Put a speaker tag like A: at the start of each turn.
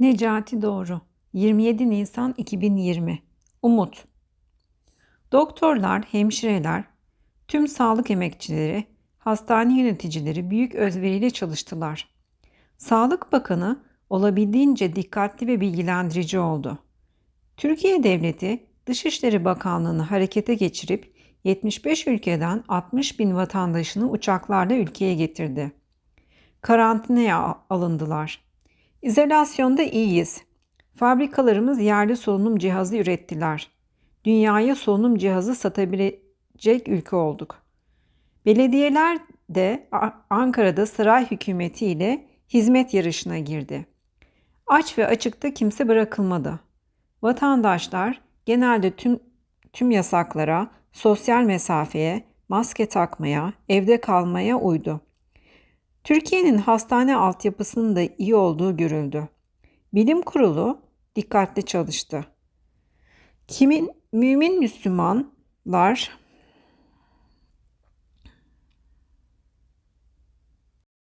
A: Necati Doğru 27 Nisan 2020 Umut Doktorlar, hemşireler, tüm sağlık emekçileri, hastane yöneticileri büyük özveriyle çalıştılar. Sağlık Bakanı olabildiğince dikkatli ve bilgilendirici oldu. Türkiye Devleti Dışişleri Bakanlığı'nı harekete geçirip 75 ülkeden 60 bin vatandaşını uçaklarla ülkeye getirdi. Karantinaya alındılar. İzolasyonda iyiyiz. Fabrikalarımız yerli solunum cihazı ürettiler. Dünyaya solunum cihazı satabilecek ülke olduk. Belediyeler de Ankara'da saray hükümeti ile hizmet yarışına girdi. Aç ve açıkta kimse bırakılmadı. Vatandaşlar genelde tüm tüm yasaklara, sosyal mesafeye, maske takmaya, evde kalmaya uydu. Türkiye'nin hastane altyapısının da iyi olduğu görüldü. Bilim kurulu dikkatli çalıştı. Kimin mümin Müslümanlar